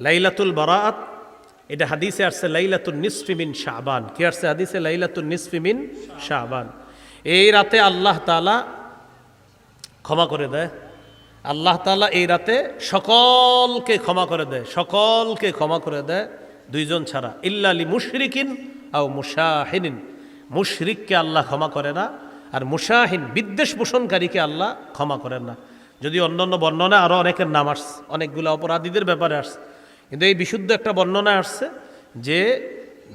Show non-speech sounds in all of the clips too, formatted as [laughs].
লাইলাতুল বারাত, এটা হাদিসে আসছে লাইলাতুল নিসফিমিন শাহবান কি আসছে হাদিসে? লাইলাতুল নিসফিমিন শাহবান এই রাতে আল্লাহ তালা ক্ষমা করে দেয়। আল্লাহ তালা এই রাতে সকলকে ক্ষমা করে দেয়। সকলকে ক্ষমা করে দেয় দুইজন ছাড়া। ইল্লালি মুশরিকিন আও মুশাহিনিন। মুশরিককে আল্লাহ ক্ষমা করে না আর মুশাহিন বিদ্বেষ পোষণকারীকে আল্লাহ ক্ষমা করেন না। যদি অন্যান্য বর্ণনা আরও অনেকের নাম আসছে, অনেকগুলো অপরাধীদের ব্যাপারে আসছে। কিন্তু এই বিশুদ্ধ একটা বর্ণনা আসছে যে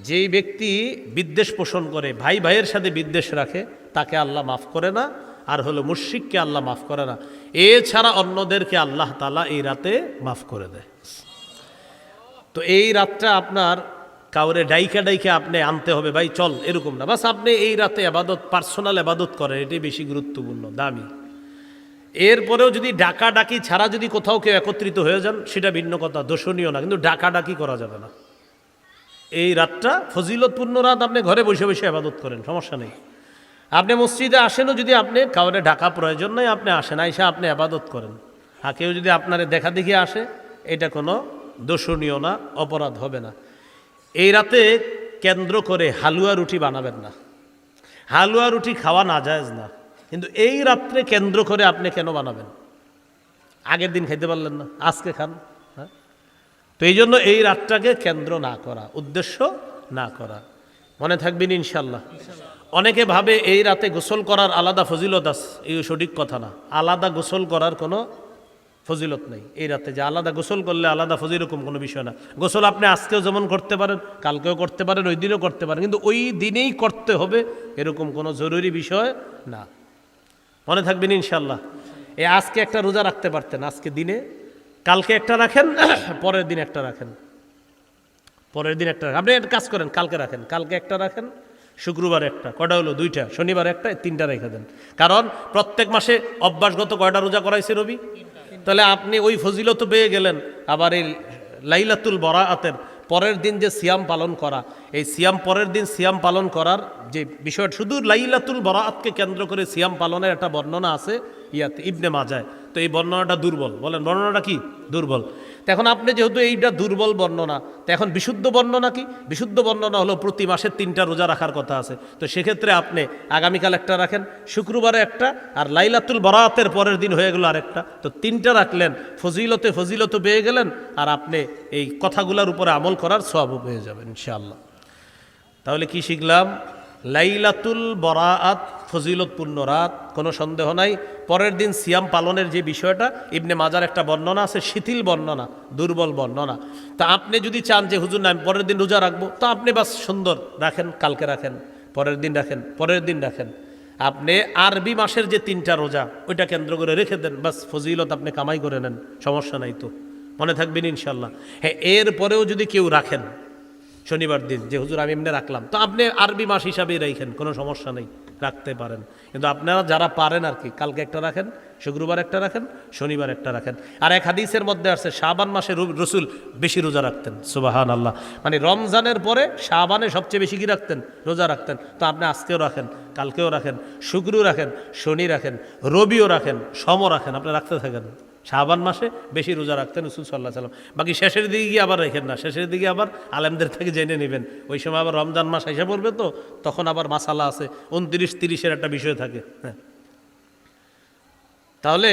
যেই ব্যক্তি বিদ্বেষ পোষণ করে, ভাই ভাইয়ের সাথে বিদ্বেষ রাখে, তাকে আল্লাহ মাফ করে না, আর হলো মুশরিককে আল্লাহ মাফ করে না। এছাড়া অন্যদেরকে আল্লাহ তালা এই রাতে মাফ করে দেয়। তো এই রাতটা আপনার কাউরে ডাইকা ডাইকা আপনি আনতে হবে, ভাই চল, এরকম না। বাস আপনি এই রাতে আবাদত পার্সোনাল আবাদত করেন এটি বেশি গুরুত্বপূর্ণ, দামি। এরপরেও যদি ডাকা ডাকি ছাড়া যদি কোথাও কেউ একত্রিত হয়ে যান, সেটা ভিন্ন কথা দোষণীয় না, কিন্তু ডাকা ডাকি করা যাবে না। এই রাতটা ফজিলতপূর্ণ রাত, আপনি ঘরে বসে বসে আবাদত করেন, সমস্যা নেই। আপনি মসজিদে আসেনও যদি আপনি, কাউরে ডাকা প্রয়োজন নয় আপনি আসেন, আইসা আপনি আবাদত করেন। আর কেউ যদি আপনার দেখা দেখি আসে, এটা কোনো দোষণীয় না, অপরাধ হবে না। এই রাতে কেন্দ্র করে হালুয়া রুটি বানাবেন না। হালুয়া রুটি খাওয়া না যায় না। কিন্তু এই রাত্রে কেন্দ্র করে আপনি কেন বানাবেন? আগের দিন খাইতে পারলেন না, আজকে খান হ্যাঁ? তো এই জন্য এই রাতটাকে কেন্দ্র না করা, উদ্দেশ্য না করা। মনে থাকবেন ইনশাল্লাহ অনেকে ভাবে এই রাতে গোসল করার আলাদা ফজিলত আছে এই সঠিক কথা না। আলাদা গোসল করার কোনো ফজিলত নেই। এই রাতে যে আলাদা গোসল করলে আলাদা ফজি এরকম কোনো বিষয় না। গোসল আপনি আজকেও যেমন করতে পারেন, কালকেও করতে পারেন, ওই দিনও করতে পারেন, কিন্তু ওই দিনেই করতে হবে এরকম কোনো জরুরি বিষয় না। মনে থাকবেন ইনশাল্লাহ এই আজকে একটা রোজা রাখতে পারতেন আজকে দিনে? কালকে একটা রাখেন [coughs] পরের দিন একটা রাখেন। পরের দিন একটা রাখেন। আপনি একটা কাজ করেন কালকে রাখেন। কালকে একটা রাখেন শুক্রবার একটা কটা হলো? দুইটা। শনিবার একটা তিনটা রেখে দেন। কারণ প্রত্যেক মাসে অভ্যাসগত কয়টা রোজা করাইছে রবি? তাহলে আপনি ওই ফজিলত পেয়ে গেলেন। আবার এই লাইলাতুল বরাআতের পরের দিন যে সিয়াম পালন করা, এই সিয়াম পরের দিন সিয়াম পালন করার যে বিষয়টা, শুধু লাইলাতুল বরাতকে কেন্দ্র করে সিয়াম পালনের একটা বর্ণনা আছে ইয়াতে ইবনে মাজায় তো এই বর্ণনাটা দুর্বল। বলেন, বর্ণনাটা কি? দুর্বল। এখন আপনি যেহেতু এইটা দুর্বল বর্ণনা, তো এখন বিশুদ্ধ বর্ণনা কি? বিশুদ্ধ বর্ণনা হলো প্রতি মাসে তিনটা রোজা রাখার কথা আছে। তো সেক্ষেত্রে আপনি আগামীকাল একটা রাখেন, শুক্রবারে একটা, আর লাইলাতুল বরাতের পরের দিন হয়ে গেল আরেকটা। তো তিনটা রাখলেন, ফজিলতে ফজিলত পেয়ে গেলেন, আর আপনি এই কথাগুলোর উপরে আমল করার সবও পেয়ে যাবেন, ইনশাআল্লাহ। তাহলে কি শিখলাম? লাইলাতুল বরাআত, ফজিলতপূর্ণ রাত, কোনো সন্দেহ নাই। পরের দিন সিয়াম পালনের যে বিষয়টা, ইবনে মাজার একটা বর্ণনা আছে, শিথিল বর্ণনা, দুর্বল বর্ণনা। তা আপনি যদি চান যে, হুজুর, না, আমি পরের দিন রোজা রাখব, তো আপনি বাস সুন্দর রাখেন, কালকে রাখেন, পরের দিন রাখেন, পরের দিন রাখেন। আপনি আরবি মাসের যে তিনটা রোজা, ওইটা কেন্দ্র করে রেখে দেন, বাস ফজিলত আপনি কামাই করে নেন, সমস্যা নাই তো। মনে থাকবেন ইনশাল্লাহ হ্যাঁ এরপরেও যদি কেউ রাখেন শনিবার দিন, যে হুজুর আমি এমনি রাখলাম। তো আপনি আরবি মাস হিসাবেই রাখেন কোনো সমস্যা নেই, রাখতে পারেন। কিন্তু আপনারা যারা পারেন আর কি, কালকে একটা রাখেন, শুক্রবার একটা রাখেন, শনিবার একটা রাখেন। আর এক হাদিসের মধ্যে আসছে শাবান মাসে রসুল বেশি রোজা রাখতেন সুবাহান আল্লাহ মানে রমজানের পরে শাবানে সবচেয়ে বেশি কি রাখতেন? রোজা রাখতেন। তো আপনি আজকেও রাখেন, কালকেও রাখেন, শুক্রও রাখেন, শনি রাখেন, রবিও রাখেন, সমও রাখেন, আপনি রাখতে থাকেন। শাহবান মাসে বেশি রোজা রাখতেন রসুল সাল্লাহ সাল্লাম বাকি শেষের দিকে গিয়ে আবার রেখেন না। শেষের দিকে আবার আলেমদের থেকে জেনে নেবেন। ওই সময় আবার রমজান মাস এসে পড়বে তো, তখন আবার মাসালা আছে। উনত্রিশ তিরিশের একটা বিষয় থাকে। হ্যাঁ। তাহলে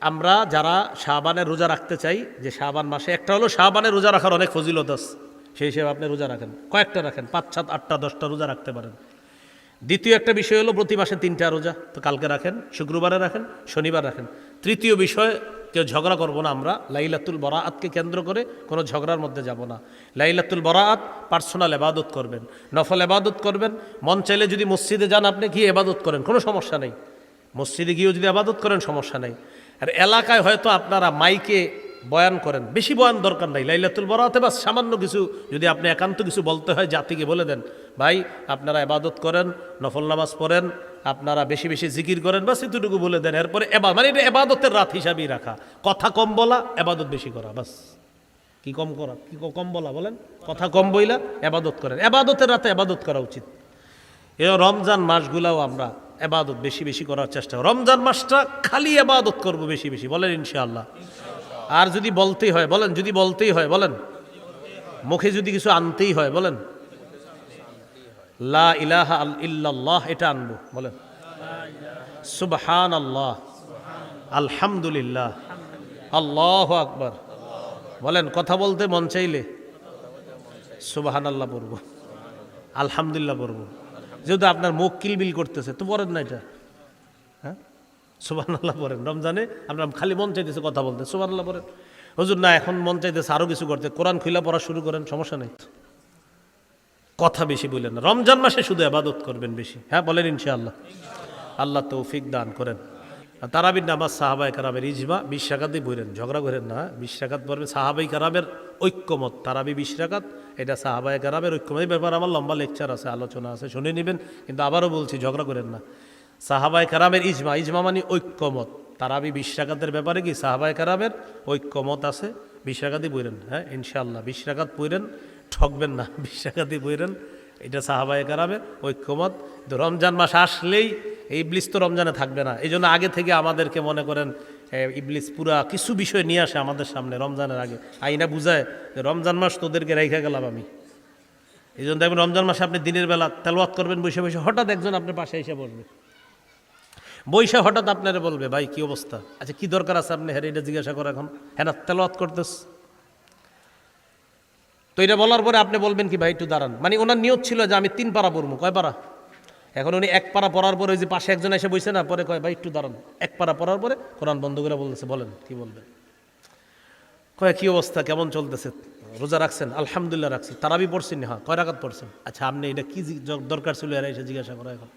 আমরা যারা শাহবানে রোজা রাখতে চাই, যে শাহবান মাসে একটা হলো শাহবানে রোজা রাখার অনেক ফজিলত আছে। সেই হিসেবে আপনি রোজা রাখেন। কয়েকটা রাখেন, পাঁচ, সাত, আটটা, দশটা রোজা রাখতে পারেন। দ্বিতীয় একটা বিষয় হলো প্রতি মাসে তিনটা রোজা। তো কালকে রাখেন, শুক্রবারে রাখেন, শনিবার রাখেন। তৃতীয় বিষয়, কেউ ঝগড়া করব না আমরা। লাইলাতুল বরাআতকে কেন্দ্র করে কোনো ঝগড়ার মধ্যে যাব না। লাইলাতুল বরাআত পার্সোনাল এবাদত করবেন। নফল এবাদত করবেন। মন চাইলে যদি মসজিদে যান আপনি, গিয়ে এবাদত করেন, কোনো সমস্যা নেই। মসজিদে গিয়েও যদি আবাদত করেন, সমস্যা নেই। আর এলাকায় হয়তো আপনারা মাইকে বয়ান করেন। বেশি বয়ান দরকার নাই। লাইলাতুল বরাতে বা সামান্য কিছু যদি আপনি একান্ত কিছু বলতে হয় জাতিকে বলে দেন। ভাই, আপনারা এবাদত করেন, নফল নামাজ পড়েন, আপনারা বেশি বেশি জিকির করেন, বাস এতটুকু বলে দেন। এরপরে এবার মানে এটা এবাদতের রাত হিসাবেই রাখা। কথা কম বলা, এবাদত বেশি করা, বাস। কি কম করা? কি কম বলা বলেন? কথা কম বইলা, এবাদত করেন। এবাদতের রাতে এবাদত করা উচিত। এ রমজান মাসগুলাও আমরা এবাদত বেশি বেশি করার চেষ্টা। রমজান মাসটা খালি এবাদত করব বেশি বেশি। বলেন ইনশাআল্লাহ। আর যদি বলতেই হয়, বলেন, যদি বলতেই হয়, বলেন। মুখে যদি কিছু আনতেই হয়, বলেন। লা ইলাহা ইল্লাল্লাহ, এটা আনব, বলেন। সুবহান আল্লাহ আলহামদুলিল্লাহ। আল্লাহ আকবার। বলেন, কথা বলতে মন চাইলে সুবাহান আল্লাহ পড়ব আলহামদুলিল্লাহ পড়ব যেহেতু আপনার মুখ কিলবিল করতেছে, তো পড়েন না এটা। সুবাহান আল্লাহ পড়েন। রমজানে আপনার খালি মন চাইতেছে কথা বলতে সুবাহান আল্লাহ পড়েন। হুজুর, না, এখন মন চাইতেছে আরও কিছু করতে। কোরআন খুলে পড়া শুরু করেন, সমস্যা নেই কথা বেশি বললেন না। রমজান মাসে শুধু আবাদত করবেন বেশি। হ্যাঁ বলেন ইনশাআল্লাহ। আল্লাহ তৌফিক দান করেন। তারাবির নামাজ সাহাবাই কারামের ইজমা বিশ রাকাতই ঝগড়া করেন না বিশ রাকাত পড়বে সাহাবাই কারামের ঐক্যমত, তারাবি বিশ এটা সাহাবাই কারামের ঐক্যমত। এই ব্যাপারে আমার লম্বা লেকচার আছে, আলোচনা আছে, শুনে নেবেন। কিন্তু আবারও বলছি, ঝগড়া করেন না। সাহাবাই কারামের ইজমা ইজমা মানে ঐক্যমত। তারাবি বিশ রাকাতের ব্যাপারে কি? সাহাবাই কারামের ঐক্যমত আছে। বিশ রাকাতই বইরেন হ্যাঁ ইনশাআল্লাহ। বিশ রাকাত বইরেন ঠকবেন না, [laughs] বিশ রাকাতই বইরেন এটা সাহাবায় কারামের ঐক্যমত। রমজান মাস আসলেই এই ইবলিস তো রমজানে থাকবে না। এই আগে থেকে আমাদেরকে মনে করেন ইবলিস পুরা কিছু বিষয় নিয়ে আসে আমাদের সামনে রমজানের আগে। আইনা বুঝায় যে রমজান মাস তোদেরকে রেখে গেলাম আমি। এই জন্য দেখবেন রমজান মাসে আপনি দিনের বেলা তেলওয়াত করবেন, বসে বসে হঠাৎ একজন আপনার পাশে এসে বসবে। বৈশা হঠাৎ আপনারা বলবে, ভাই, কি অবস্থা? আচ্ছা কি দরকার আছে আপনি হ্যাঁ এটা জিজ্ঞাসা করে এখন। হ্যাঁ তেলওয়াত করতেস। তো এটা বলার পরে আপনি বলবেন কি, ভাই, একটু দাঁড়ান। মানে ওনার নিয়ত ছিল যে আমি তিন পারা পড়ব কয় পারা এখন উনি এক পারা পড়ার পরে ওই যে পাশে একজন এসে বসে না, পরে কয়, ভাই, একটু দাঁড়ান। এক পারা পড়ার পরে কোরআন বন্ধ করে বলতেছে, বলেন, কি বলবেন? কয়, কি অবস্থা? কেমন চলতেছে? রোজা রাখছেন? আলহামদুলিল্লাহ, রাখছি। তারাবি পড়ছেন হ্যাঁ কয় রাখাত পড়ছেন? আচ্ছা আপনি এটা কি দরকার ছিল? এরা এসে জিজ্ঞাসা করা এখন।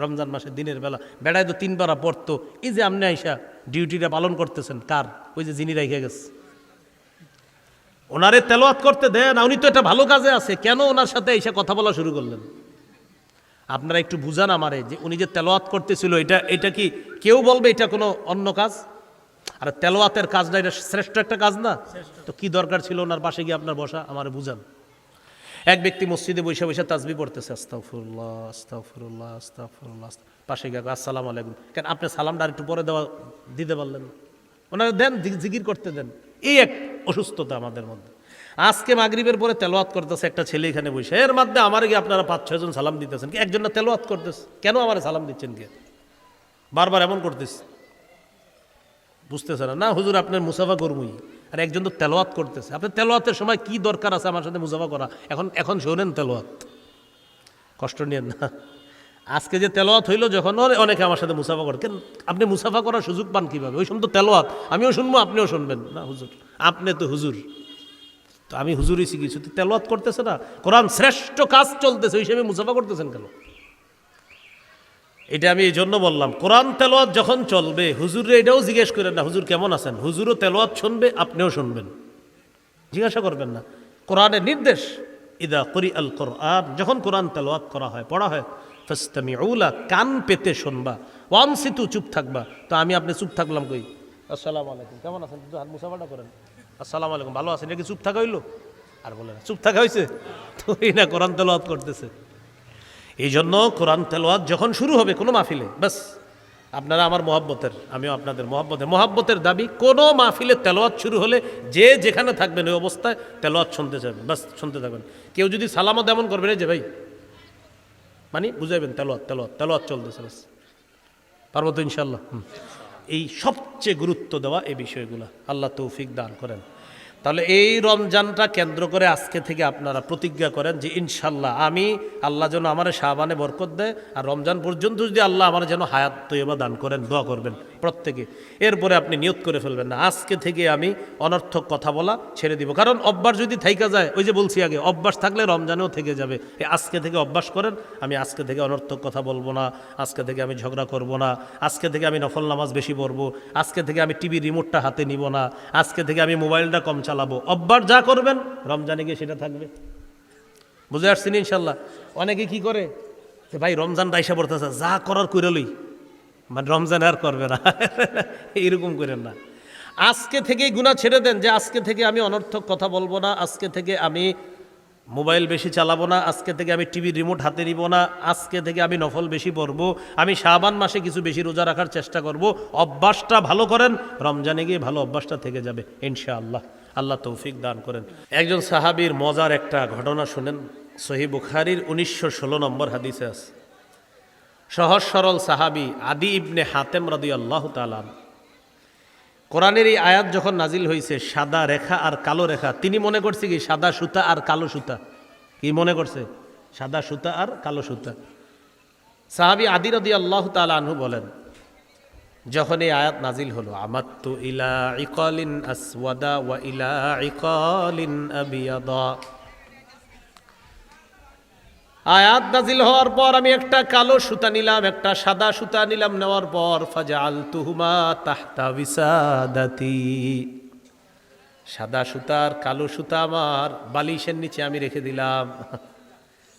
রমজান মাসে দিনের বেলা। বেড়ায় তো তিন পারা পড়তো। এই যে আপনি আইসা ডিউটিটা পালন করতেছেন, কার? ওই যে যিনি রেখে গেছে। ওনারে তেলোয়াত করতে দেন উনি তো একটা ভালো কাজে আছে। কেন ওনার সাথে এসে কথা বলা শুরু করলেন? আপনারা একটু বুঝান আমারে যে উনি যে তেলোয়াত করতেছিল, এটা এটা কি কেউ বলবে এটা কোনো অন্য কাজ? আর তেলোয়াতের কাজটা, এটা শ্রেষ্ঠ একটা কাজ না? তো কি দরকার ছিল ওনার পাশে গিয়ে আপনার বসা? আমারে বুঝান। এক ব্যক্তি মসজিদে বসে বসে তাজবি পড়তেছে আস্তাফুল্লাহ আস্তাফুল্লাহ আস্তাফুল্লাহ পাশে গিয়ে আসসালাম আলাইকুম। কেন, আপনি সালামটা একটু পরে দেওয়া, দিতে পারলেন? ওনারা দেন জিকির করতে দেন। এই এক অসুস্থতা আমাদের মধ্যে। আজকে মাগরিবের পরে তেলোয়াত করতেছে একটা ছেলে এখানে বসে। এর মধ্যে আমার গিয়ে আপনারা পাঁচ ছয়জন সালাম দিতেছেন। কি একজন না তেলোয়াত করতেছে? কেন আমার সালাম দিচ্ছেন কে? বারবার এমন করতেছে। বুঝতেছে না? না, হুজুর, আপনার মুসাফা করবই। আর একজন তো তেলোয়াত করতেছে। আপনি তেলোয়াতের সময় কি দরকার আছে আমার সাথে মুসাফা করা? এখন এখন শোনেন তেলোয়াত কষ্ট নিয়েন না। আজকে যে তেলোয়াত হইল যখন অনেকে আমার সাথে মুসাফা করে। কেন, আপনি মুসাফা করার সুযোগ পান কীভাবে? ওই সময় তো তেলোয়াত আমিও শুনব, আপনিও শুনবেন। না, হুজুর, আপনি তো হুজুর। তো আমি হুজুরই শিখেছি তো তেলোয়াত করতেছে না। কোরআন শ্রেষ্ঠ কাজ চলতেছে, ওই হিসেবে মুসাফা করতেছেন কেন? এটা আমি এই জন্য বললাম, কোরআন তেলোয়াত যখন চলবে হুজুরে এটাও জিজ্ঞেস করেন না, হুজুর কেমন আছেন? হুজুরও তেলোয়াত শুনবে, আপনিও শুনবেন। জিজ্ঞাসা করবেন না। কোরআনের নির্দেশ, ইদা করি আল কোরআন যখন কোরআন তেলোয়াত করা হয়, পড়া হয় ফাস্তামি উলা কান পেতে শুনবা, ওয়ান সিতু চুপ থাকবা। তো আমি, আপনি চুপ থাকলাম কই? আসসালামু আলাইকুম কেমন আছেন? একটু হাত মুসাফাটা করেন। আসসালামু আলাইকুম ভালো আছেন? এটা কি চুপ থাকা হইল? আর বলে না, চুপ থাকা হয়েছে তো এই না, কোরআন তেলোয়াত করতেছে। এই জন্য কোরআন তেলোয়াত যখন শুরু হবে কোনো মাহফিলে, ব্যাস, আপনারা আমার মহাব্বতের, আমিও আপনাদের মহাব্বতের মহাব্বতের দাবি, কোনো মাহফিলে তেলোয়াত শুরু হলে যে যেখানে থাকবেন ওই অবস্থায় তেলোয়াত শুনতে যাবেন, ব্যাস, শুনতে থাকবেন। কেউ যদি সালামত এমন করবেন যে ভাই মানে বুঝাইবেন তেলোয়াত তেলোয়াত তেলোয়াত চলতেছে, ব্যাস। পারব তো ইনশাল্লাহ। এই সবচেয়ে গুরুত্ব দেওয়া এই বিষয়গুলো, আল্লাহ তৌফিক দান করেন। তাহলে এই রমজানটা কেন্দ্র করে আজকে থেকে আপনারা প্রতিজ্ঞা করেন যে ইনশাল্লাহ আমি আল্লাহ যেন আমার শাহবানে বরকত দেয়, আর রমজান পর্যন্ত যদি আল্লাহ আমার যেন হায়াত তৈবা দান করেন, দোয়া করবেন। প্রত্যেকে। এরপরে আপনি নিয়োগ করে ফেলবেন না। আজকে থেকে আমি অনর্থক কথা বলা ছেড়ে দিব। কারণ অভ্যাস যদি থাইকা যায়, ওই যে বলছি আগে, অভ্যাস থাকলে রমজানেও থেকে যাবে। আজকে থেকে অভ্যাস করেন, আমি আজকে থেকে অনর্থক কথা বলব না। আজকে থেকে আমি ঝগড়া করব না। আজকে থেকে আমি নফল নামাজ বেশি পড়ব। আজকে থেকে আমি টিভি রিমোটটা হাতে নিব না। আজকে থেকে আমি মোবাইলটা কম চালাবো। অভ্যাস যা করবেন, রমজানে গিয়ে সেটা থাকবে। বুঝে আসছেন ইনশাল্লাহ? অনেকে কি করে? যে ভাই, রমজান রাইসা পড়তেছে, যা করার করে লই। মানে রমজান আর করবে না। [laughs] এইরকম করেন না। আজকে থেকেই গুণা ছেড়ে দেন যে আজকে থেকে আমি অনর্থক কথা বলব না, আজকে থেকে আমি মোবাইল বেশি চালাবো না, আজকে থেকে আমি টিভির রিমোট হাতে নিব না, আজকে থেকে আমি নফল বেশি পড়ব, আমি শাবান মাসে কিছু বেশি রোজা রাখার চেষ্টা করব। অভ্যাসটা ভালো করেন, রমজানে গিয়ে ভালো অভ্যাসটা থেকে যাবে, ইনশাআল্লাহ। আল্লাহ তৌফিক দান করেন। একজন সাহাবীর মজার একটা ঘটনা শুনেন সহি বুখারির উনিশশো ষোলো নম্বর হাদিসে আছে। সহজ সরল সাহাবি আদি ইবনে হাতেম রদি আল্লাহ তালান কোরআনের এই আয়াত যখন নাজিল হয়েছে সাদা রেখা আর কালো রেখা, তিনি মনে করছে কি সাদা সুতা আর কালো সুতা? কি মনে করছে? সাদা সুতা আর কালো সুতা। সাহাবি আদি রদি আল্লাহ তালু বলেন, যখন এই আয়াত নাজিল হলো, আমাত্তু ইলা ইকলিন আসওয়াদা ওয়া ইলা ইকালিন আবিয়াদা। আয়াত নাজিল হওয়ার পর আমি একটা কালো সুতা নিলাম, একটা সাদা সুতা নিলাম, নেওয়ার পর ফাজাল তুহুমা তাহতা বিসাদাতি। সাদা সুতার কালো সুতা আমার বালিশের নিচে আমি রেখে দিলাম।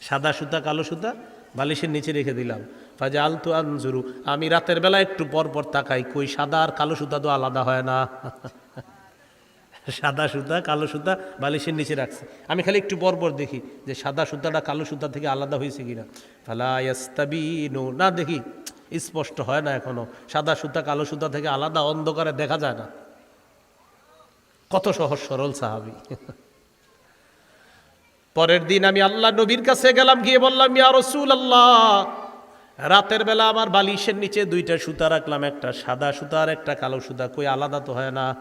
সাদা সুতা, কালো সুতা বালিশের নিচে রেখে দিলাম। ফাজা আলতু আনজুরু, আমি রাতের বেলা একটু পর পর তাকাই, কই সাদা আর কালো সুতা তো আলাদা হয় না। সাদা সুতা, কালো সুতা বালিশের নিচে রাখছে। আমি খালি একটু পর দেখি যে সাদা সুতাটা কালো সুতা থেকে আলাদা হয়েছে কিনা। ফালা ইয়াস্তাবিনু। না, দেখি, স্পষ্ট হয় না এখনও। সাদা সুতা, কালো সুতা থেকে আলাদা অন্ধকারে দেখা যায় না। কত সহজ, সরল সাহাবি। পরের দিন আমি আল্লাহ নবীর কাছে গেলাম, গিয়ে বললাম, ইয়া রসুল আল্লাহ রাতের বেলা আমার বালিশের নিচে দুইটা সুতা রাখলাম, একটা সাদা সুতা আর একটা কালো সুতা। কই আলাদা তো হয় না?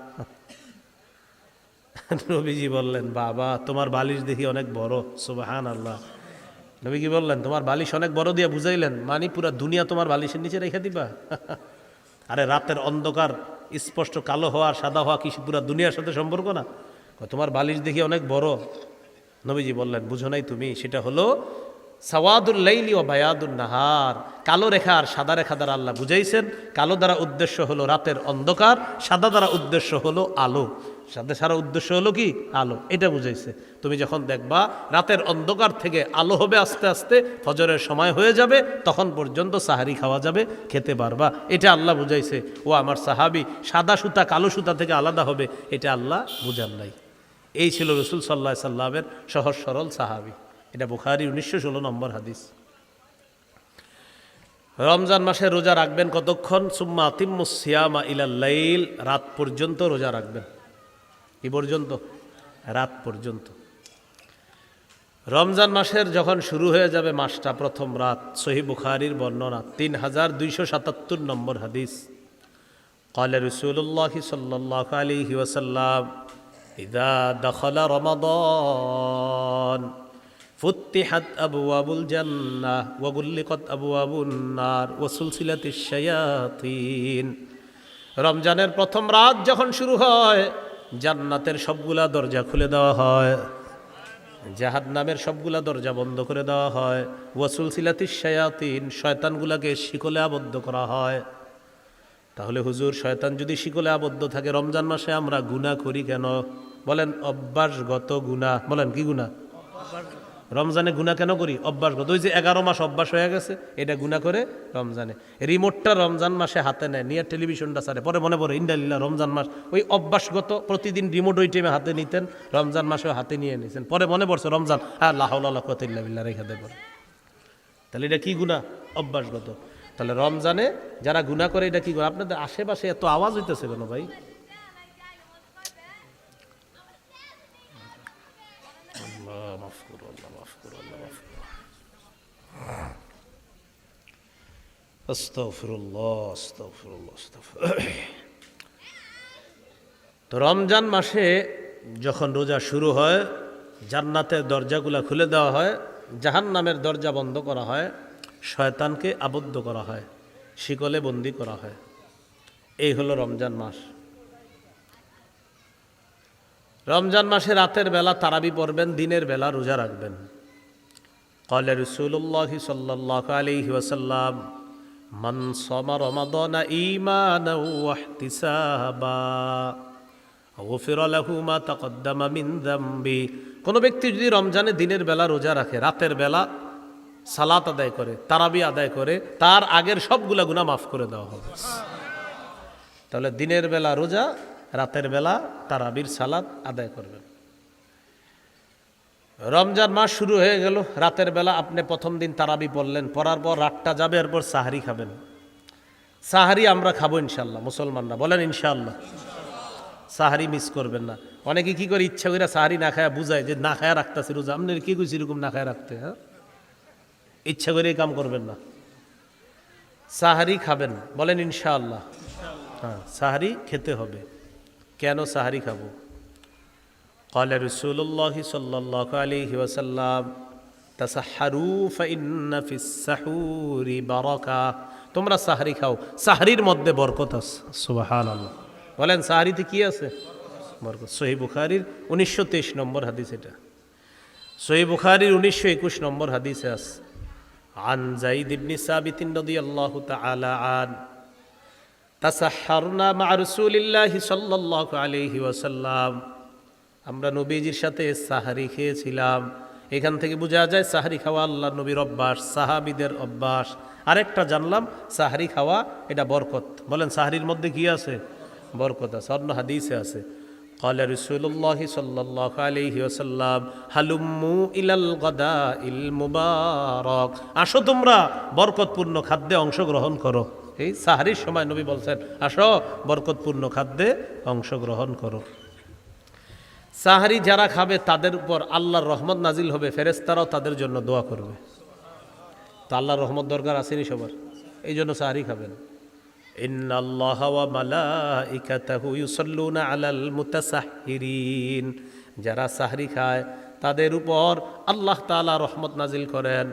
নবীজি বললেন, বাবা, তোমার বালিশ দেখি অনেক বড়। সুবাহান আল্লাহ নবী কি বললেন, তোমার বালিশ অনেক বড় দিয়ে বুঝাইলেন, মানি পুরা দুনিয়া তোমার বালিশের নিচে রেখে দিবা? [laughs] আরে, রাতের অন্ধকার, স্পষ্ট কালো হওয়া, সাদা হওয়া কি পুরা দুনিয়ার সাথে সম্পর্ক না? তোমার বালিশ দেখি অনেক বড়। নবীজি বললেন, বুঝো নাই তুমি, সেটা হলো সাওয়াদুল লাইলি ও বায়াদুল নাহার। কালো রেখা আর সাদা রেখা দ্বারা আল্লাহ বুঝাইছেন, কালো দ্বারা উদ্দেশ্য হলো রাতের অন্ধকার, সাদা দ্বারা উদ্দেশ্য হলো আলো। সাদা সারা উদ্দেশ্য হলো কি? আলো। এটা বুঝাইছে। তুমি যখন দেখবা রাতের অন্ধকার থেকে আলো হবে আস্তে আস্তে, ফজরের সময় হয়ে যাবে, তখন পর্যন্ত সাহারি খাওয়া যাবে, খেতে পারবা। এটা আল্লাহ বুঝাইছে। ও আমার সাহাবি, সাদা সুতা, কালো সুতা থেকে আলাদা হবে। এটা আল্লাহ বুঝান নাই। এই ছিল রসুল সাল্লাহ সাল্লামের সহজ সরল সাহাবি। এটা বুখারি উনিশশো ষোলো নম্বর হাদিস। রমজান মাসে রোজা রাখবেন কতক্ষণ? সুম্মা তিম্মুসিয়ামা ইলাল্লাইল রাত পর্যন্ত রোজা রাখবেন। কি পর্যন্ত, রাত পর্যন্ত। রমজান মাসের যখন শুরু হয়ে যাবে মাসটা, প্রথম রাত, সহি বুখারির বর্ণনা তিন হাজার দুইশো সাতাত্তর নম্বর হাদিস। কলে রসুল্লাহ সাল্লাহ আলী ওসাল্লাম ইদা দখলা রমাদন ফুত্তিহাত আবু আবুল জান্না ওয়াগুল্লিকত আবু আবুন্নার ওসুলসিলাত রমজানের প্রথম রাত যখন শুরু হয় জান্নাতের সবগুলা দরজা খুলে দেওয়া হয়। জাহাদ নামের সবগুলা দরজা বন্ধ করে দেওয়া হয়। ওয়াসুল সিলাতি শায়াতিন, শয়তানগুলাকে শিকলে আবদ্ধ করা হয়। তাহলে হুজুর, শয়তান যদি শিকলে আবদ্ধ থাকে, রমজান মাসে আমরা গুণা করি কেন? বলেন, অভ্যাসগত গুণা বলেন, কি গুণা রমজানে গুণা কেন করি? অভ্যাসগত ওই যে এগারো মাস অভ্যাস হয়ে গেছে, এটা গুণা করে রমজানে। রিমোটটা রমজান মাসে হাতে নেয়, নিয়ে টেলিভিশনটা সারে পরে মনে পড়ে ইন্ডালিল্লা রমজান মাস। ওই অভ্যাসগত প্রতিদিন রিমোট ওই টাইমে হাতে নিতেন, রমজান মাসেও হাতে নিয়ে নিয়েছেন পরে মনে পড়ছে রমজান হ্যাঁ লাহল্লাহ কতিল্লা বিল্লা রেখে তাহলে এটা কি গুণা অভ্যাসগত। তাহলে রমজানে যারা গুণা করে, এটা কি করে আপনাদের আশেপাশে এত আওয়াজ হইতেছে কেন ভাই আল্লাহ মাফ করো আল্লাহ মাফ করো আল্লাহ মাফ করো আস্তাগফিরুল্লাহ আস্তাগফিরুল্লাহ আস্তাগফিরুল্লাহ তো রমজান মাসে যখন রোজা শুরু হয়, জান্নাতের দরজাগুলা খুলে দেওয়া হয় জাহান নামের দরজা বন্ধ করা হয়, শয়তানকে আবদ্ধ করা হয়, শিকলে বন্দি করা হয়। এই হলো রমজান মাস। রমজান মাসে রাতের বেলা তারাবি পড়বেন, দিনের বেলা রোজা রাখবেন। কলে রসুল্লাহ সাল্লাহ আলি ওয়াসাল্লাম من صام رمضان إيمانا واحتسابا غفر له ما تقدم من ذنبه কোনো ব্যক্তি যদি রমজানে দিনের বেলা রোজা রাখে রাতের বেলা সালাত আদায় করে তারাবি আদায় করে তার আগের সবগুলা গুণা মাফ করে দেওয়া হবে তাহলে দিনের বেলা রোজা রাতের বেলা তারাবির সালাত আদায় করবেন রমজান মাস শুরু হয়ে গেল, রাতের বেলা আপনি প্রথম দিন তারাবি পড়লেন, পড়ার পর রাতটা যাবে, এরপর সাহারি খাবেন। সাহারি আমরা খাব ইনশাল্লাহ মুসলমানরা বলেন ইনশাল্লাহ সাহারি মিস করবেন না। অনেকে কি করে ইচ্ছা করে সাহারি না খায়া বুঝায় যে না খায়া রাখতেছে রোজা আপনি কি কইছি এরকম না খায়া রাখতে হ্যাঁ? ইচ্ছা করে কাম করবেন না। সাহারি খাবেন, বলেন ইনশাআল্লাহ। হ্যাঁ সাহারি খেতে হবে। কেন সাহারি খাব? قال رسول الله صلى الله عليه وسلم تسحروا فإن في السحور بركة তোমরা সাহারি খাও সাহারির মধ্যে বরকত আছে সুবহানাল্লাহ বলেন সাহারিতে কি আছে বরকত সহি বুখারীর উনিশশো তেইশ নম্বর হাদিস এটা সহি বুখারীর উনিশশো একুশ নম্বর হাদিসে আছে عن زيد بن ثابت رضي الله تعالى عنه تسحرنا مع رسول الله صلى الله عليه وسلم আমরা নবীজির সাথে সাহারি খেয়েছিলাম এখান থেকে বোঝা যায় সাহারি খাওয়া আল্লাহ নবীর অভ্যাস সাহাবিদের অভ্যাস আরেকটা জানলাম সাহারি খাওয়া এটা বরকত বলেন সাহারির মধ্যে কি আছে বরকত আছে অন্য হাদিসে আছে قال رسول الله صلى الله عليه وسلم হালুম্মু ইলাল গদা ইল মুবারক আসো তোমরা বরকতপূর্ণ খাদ্যে অংশগ্রহণ করো এই সাহারির সময় নবী বলছেন আসো বরকতপূর্ণ খাদ্যে অংশগ্রহণ করো সাহারি যারা খাবে তাদের উপর আল্লাহর রহমত নাজিল হবে ফেরেস্তারাও তাদের জন্য দোয়া করবে। তো আল্লাহর রহমত দরকার আসেনি সবার? এই জন্য সাহারি খাবেন। যারা সাহরি খায়, তাদের উপর আল্লাহ তালা রহমত নাজিল করেন।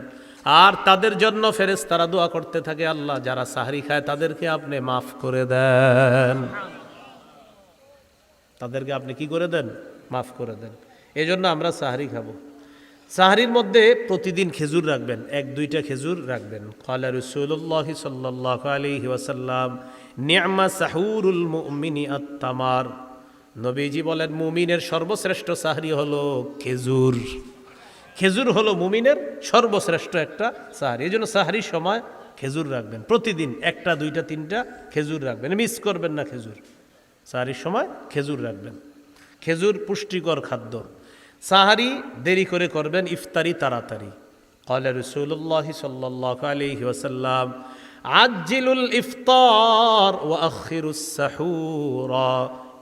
আর তাদের জন্য ফেরেস তারা দোয়া করতে থাকে, আল্লাহ যারা সাহরি খায়, তাদেরকে আপনি মাফ করে দেন। তাদেরকে আপনি কি করে দেন? মাফ করে দেন। এই জন্য আমরা সাহারি খাব। সাহারির মধ্যে প্রতিদিন খেজুর রাখবেন, এক দুইটা খেজুর রাখবেন। কালা রসুল্লাহ সাল্লাহ আলহি ওয়াসাল্লাম নিয়ামা সাহুরুল মুমিনি আত্মামার নবীজি বলেন, মুমিনের সর্বশ্রেষ্ঠ সাহারি হলো খেজুর। খেজুর হলো মুমিনের সর্বশ্রেষ্ঠ একটা সাহারি। এই জন্য সাহারির সময় খেজুর রাখবেন। প্রতিদিন একটা, দুইটা, তিনটা খেজুর রাখবেন। মিস করবেন না খেজুর। সাহারির সময় খেজুর রাখবেন। খেজুর পুষ্টিকর খাদ্য। সাহারি দেরি করে করবেন ইফতারি তাড়াতাড়ি। কলে রসুল্লাহ সাল্লাহ আলহি ওসাল্লাম আজিলুল ইফতার ও আখিরুসাহুর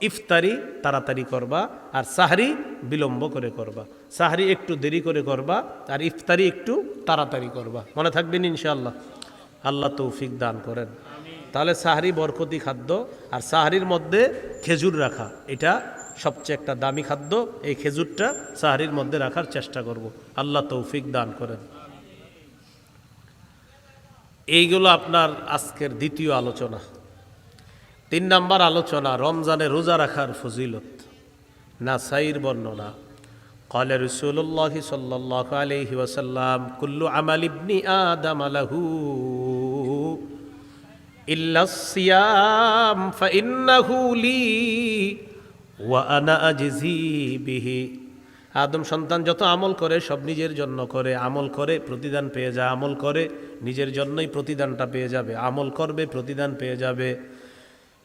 ইফতারি তাড়াতাড়ি করবা আর সাহারি বিলম্ব করে করবা। সাহারি একটু দেরি করে করবা আর ইফতারি একটু তাড়াতাড়ি করবা। মনে থাকবেন ইনশাআল্লাহ। আল্লাহ তৌফিক দান করেন। তাহলে সাহারি বরকতি খাদ্য আর সাহারির মধ্যে খেজুর রাখা এটা সবচেয়ে একটা দামি খাদ্য এই খেজুরটা সাহারির মধ্যে রাখার চেষ্টা করব আল্লাহ তৌফিক দান করেন এইগুলো আপনার আজকের দ্বিতীয় আলোচনা তিন নাম্বার আলোচনা রমজানে রোজা রাখার ফজিলত না সাইর বর্ণনা قال رسول الله صلى الله عليه وسلم كل عمل ابن آدم له إلا الصيام فإنه لي ওয়ানা আজিজি বিহি। আদম সন্তান যত আমল করে, সব নিজের জন্য করে। আমল করে, প্রতিদান পেয়ে যায় আমল করে, নিজের জন্যই প্রতিদানটা পেয়ে যাবে। আমল করবে, প্রতিদান পেয়ে যাবে।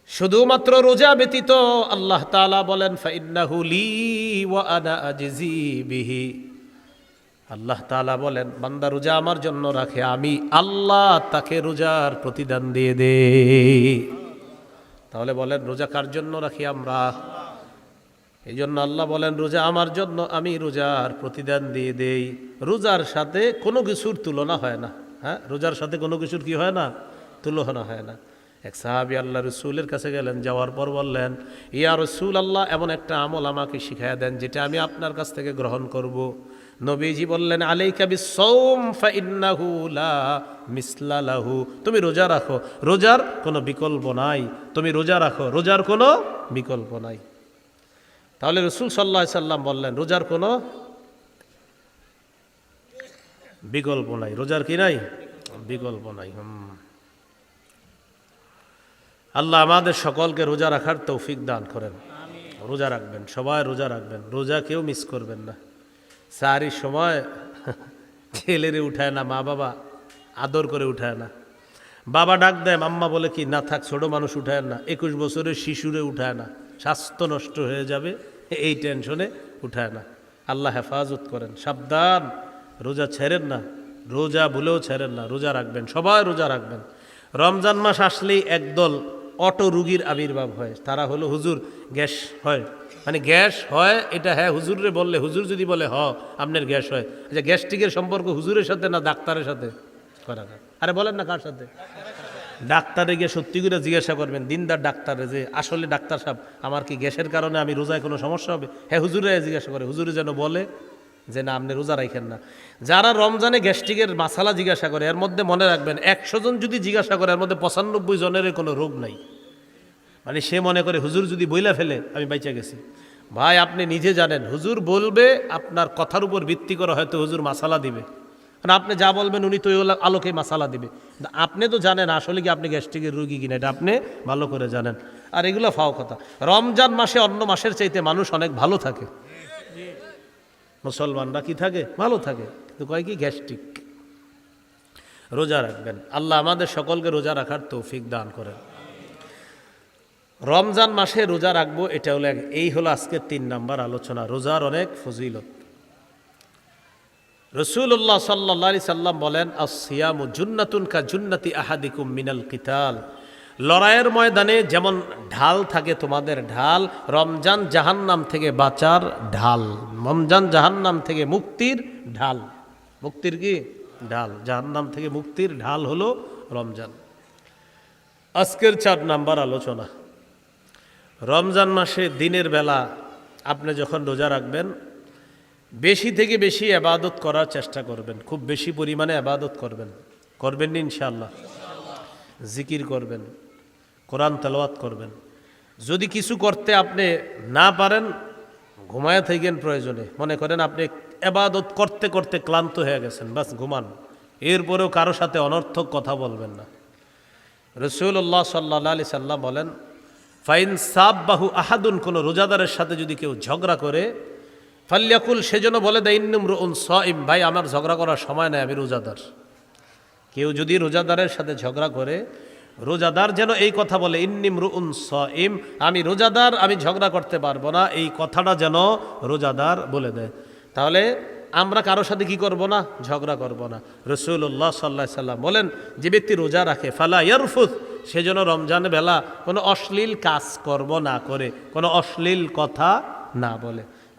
শুধুমাত্র রোজা ব্যতীত আল্লাহ তাআলা বলেন, ফাইন্নাহু লি ওয়া আনা আজিজি বিহি। আল্লাহ তাআলা বলেন, বান্দা রোজা আমার জন্য রাখে, আমি আল্লাহ তাকে রোজার প্রতিদান দিয়ে দে তাহলে বলেন, রোজা কার জন্য রাখি আমরা? এই জন্য আল্লাহ বলেন, রোজা আমার জন্য, আমি রোজার প্রতিদান দিয়ে দেই। রোজার সাথে কোনো কিছুর তুলনা হয় না। হ্যাঁ? রোজার সাথে কোনো কিছুর কি হয় না? তুলনা হয় না। এক সাহাবি আল্লাহ রসুলের কাছে গেলেন, যাওয়ার পর বললেন, ইয়া রসুল আল্লাহ এমন একটা আমল আমাকে শিখাইয়া দেন, যেটা আমি আপনার কাছ থেকে গ্রহণ করব। নবীজি বললেন, আলাইকা বিসৌম ফাইন্নাহু লা মিসলা লাহু। তুমি রোজা রাখো। রোজার কোনো বিকল্প নাই। তুমি রোজা রাখো। রোজার কোনো বিকল্প নাই। তাহলে রসুল সাল্লাহ সাল্লাম বললেন রোজার কোনো বিকল্প নাই। রোজার কি নাই? বিকল্প নাই। হুম। আল্লাহ আমাদের সকলকে রোজা রাখার তৌফিক দান করেন। রোজা রাখবেন সবাই রোজা রাখবেন। রোজা কেউ মিস করবেন না। সারির সময় ছেলেরে উঠায় না মা বাবা আদর করে উঠায় না। বাবা ডাক দেয় মাম্মা বলে কি না থাক ছোট মানুষ উঠায় না একুশ বছরের শিশুরে উঠায় না। স্বাস্থ্য নষ্ট হয়ে যাবে, এই টেনশনে উঠায় না। আল্লাহ হেফাজত করেন। সাবধান, রোজা ছেড়েন না। রোজা ভুলেও ছেড়েন না। রোজা রাখবেন, সবাই রোজা রাখবেন। রমজান মাস আসলেই একদল অটো রুগীর আবির্ভাব হয়। তারা হলো হুজুর, গ্যাস হয়। মানে গ্যাস হয়, এটা হ্যাঁ হুজুরে বললে, হুজুর যদি বলে, হ, আপনার গ্যাস হয়। আচ্ছা গ্যাস্ট্রিকের সম্পর্ক হুজুরের সাথে না ডাক্তারের সাথে? করা আরে বলেন না কার সাথে? ডাক্তারে গিয়ে সত্যি করে জিজ্ঞাসা করবেন, দিনদার ডাক্তারে যে, আসলে ডাক্তার সাহেব, আমার কি গ্যাসের কারণে আমি রোজায় কোনো সমস্যা হবে? হ্যাঁ হুজুরে জিজ্ঞাসা করে, হুজুরে যেন বলে যে, না, আপনি রোজা রাখেন না। যারা রমজানে গ্যাস্ট্রিকের মাসালা জিজ্ঞাসা করে, এর মধ্যে মনে রাখবেন, একশো জন যদি জিজ্ঞাসা করে, এর মধ্যে পঁচানব্বই জনের কোনো রোগ নাই। মানে সে মনে করে, হুজুর যদি বইলা ফেলে, আমি বাইচা গেছি। ভাই, আপনি নিজে জানেন, হুজুর বলবে, আপনার কথার উপর ভিত্তি করে হয়তো হুজুর মাসালা দিবে। কারণ আপনি যা বলবেন উনি তো আলোকে মাসালা দিবে। আপনি তো জানেন, আসলে কি আপনি গ্যাস্ট্রিকের রুগী কিনা, এটা আপনি ভালো করে জানেন। আর এগুলো ফাও কথা। রমজান মাসে অন্য মাসের চাইতে মানুষ অনেক ভালো থাকে। মুসলমানরা কি থাকে? ভালো থাকে। কিন্তু কয় কি? গ্যাস্ট্রিক। রোজা রাখবেন। আল্লাহ আমাদের সকলকে রোজা রাখার তৌফিক দান করেন। রমজান মাসে রোজা রাখব, এটা হলো এই হলো আজকের তিন নাম্বার আলোচনা। রোজার অনেক ফজিলত। রসুল্লাহ সাল্লা সাল্লাম বলেন আসিয়ামু জুন্নাতুন কা জুন্নাতি আহাদিকুম মিনাল কিতাল। লড়াইয়ের ময়দানে যেমন ঢাল থাকে তোমাদের ঢাল, রমজান জাহান্নাম থেকে বাঁচার ঢাল, রমজান জাহান্নাম থেকে মুক্তির ঢাল। মুক্তির কি? ঢাল। জাহান্নাম থেকে মুক্তির ঢাল হলো রমজান। আজকের চার নাম্বার আলোচনা। রমজান মাসে দিনের বেলা আপনি যখন রোজা রাখবেন বেশি থেকে বেশি আবাদত করার চেষ্টা করবেন। খুব বেশি পরিমাণে আবাদত করবেন। করবেন ইনশাআল্লাহ। জিকির করবেন। কোরআন তেলাওয়াত করবেন। যদি কিছু করতে আপনি না পারেন, ঘুমায় থাকেন প্রয়োজনে। মনে করেন আপনি আবাদত করতে করতে ক্লান্ত হয়ে গেছেন, বাস ঘুমান। এরপরেও কারও সাথে অনর্থক কথা বলবেন না। রসুল্লাহ সাল্লা আলি সাল্লাম বলেন, ফাইন সাব বাহু আহাদুন কোনো রোজাদারের সাথে যদি কেউ ঝগড়া করে ফাল্যাকুল সেজন্য বলে দেয় ইন্নুম রুন ইম ভাই, আমার ঝগড়া করার সময় নেই, আমি রোজাদার। কেউ যদি রোজাদারের সাথে ঝগড়া করে, রোজাদার যেন এই কথা বলে ইন্নিম রুন ইম আমি রোজাদার, আমি ঝগড়া করতে পারব না। এই কথাটা যেন রোজাদার বলে দেয়। তাহলে আমরা কারোর সাথে কি করব না? ঝগড়া করব না। রসুল্লাহ সাল্লাহ সাল্লাম বলেন, যে ব্যক্তি রোজা রাখে, ফালা ইয়ারফুত সে যেন রমজান বেলা কোনো অশ্লীল কাজ করব না করে, কোনো অশ্লীল কথা না বলে।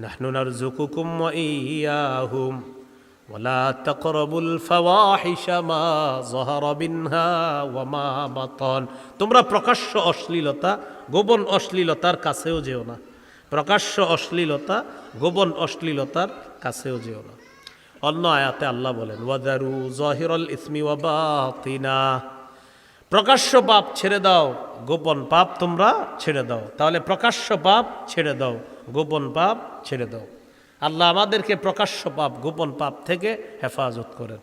نحن نرزقكم وإياهم ولا تقربوا الفواحش ما ظهر منها وما بطن তোমরা প্রকাশ্য অশ্লীলতা গোপন অশ্লীলতার কাছেও যেও না প্রকাশ্য অশ্লীলতা গোপন অশ্লীলতার কাছেও যেও না অন্য আয়াতে আল্লাহ বলেন ওয়াদারু জহিরল ইসমি ওয়াবাতিনা প্রকাশ্য পাপ ছেড়ে দাও, গোপন পাপ তোমরা ছেড়ে দাও। তাহলে প্রকাশ্য পাপ ছেড়ে দাও, গোপন পাপ ছেড়ে দাও। আল্লাহ আমাদেরকে প্রকাশ্য পাপ, গোপন পাপ থেকে হেফাজত করেন।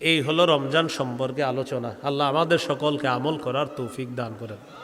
এই হলো রমজান সম্পর্কে আলোচনা। আল্লাহ আমাদের সকলকে আমল করার তৌফিক দান করেন।